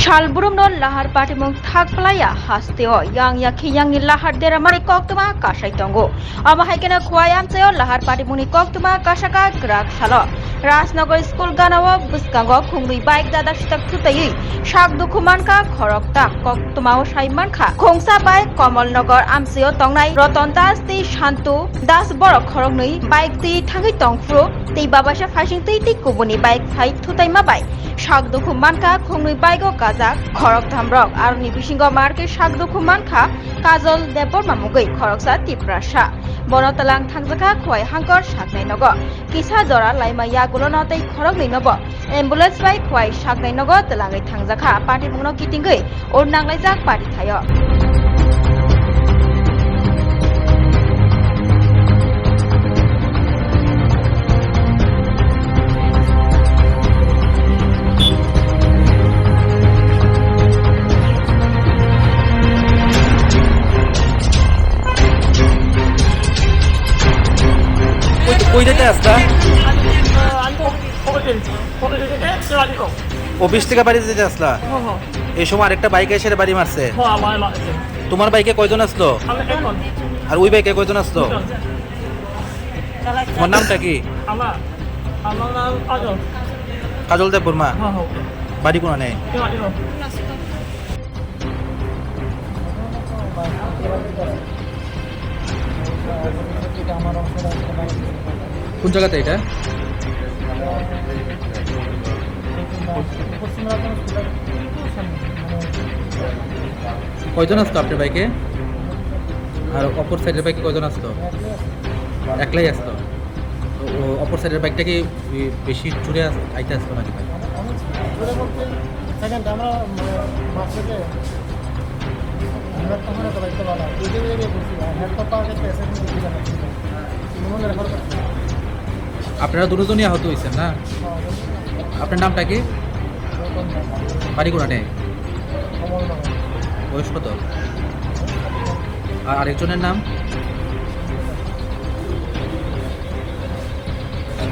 lahar patimung thakplaya hasteo yang yakhi yang lahar deramari koktuma kasai tongo ama haikena khwayam cheo lahar patimuni koktuma kasaka grak salo Rajnagar school গানাও বুসকাঙ্গ খুংরুই বাইক দাদা সিতাক থুতাই শাক দুখুমানখা খরকতা কক্তমাও সাইমানখা খংসা বাইক কমলনগর আমসিও তংনাই রতন দাস তি শান্তু দাস বড় খরকনৈ বাইক তি থাঙ্গি তংফ্রু তি বাবাসা ফাইসিং তি তি কুবুনি বাইক ফাই থুতাইমা বাই শাক দুখুমানখা খুংরুই বাইক কাজা খরক ধামরক আর নিবিসিংহ মার্কে শাক দুখুমানখা কাজল দেবর মামুগৈ খরকসা তিপ্রাসা বনতলাং থাংজাখা খয় হাঙ্কর সাকনাই নগ কিসা জরা লাইমা ইয়াগুলো খড়ক নেই নব। এম্বুলেন্স বাই খয় সাকনাই নগ তেলাঙ্গাই থাংজাখা। পাটি মুংনো কিটিংগৈ ওর নাংলাইজাক পাটি থায়। কই থেকে আসতা অফিস থেকে বাড়ি যেতে আসলা? এই সময় আরেকটা বাইকে এসে বাড়ি মারছে। তোমার বাইকে কয়জন আসলো? আর ওই বাইকে কয়জন আসলো? তোমার নামটা কি? কাজল দেব বর্মা বাড়ি কোনো নেই? আমার কোন জায়গাতে এটা? কয়জন আসতো আপনার বাইকে? আর অপর সাইডের বাইকে কয়জন আসতো একলাই আসতো তো অপর সাইডের বাইকটা কি বেশি চুরে আইতে আসতো নাকি ভাই? আমরা আপনারা দুজনই আহত হয়েছেন না? আপনার নামটা কি? বাড়ি কমল বয়স কত? আর আরেকজনের নাম?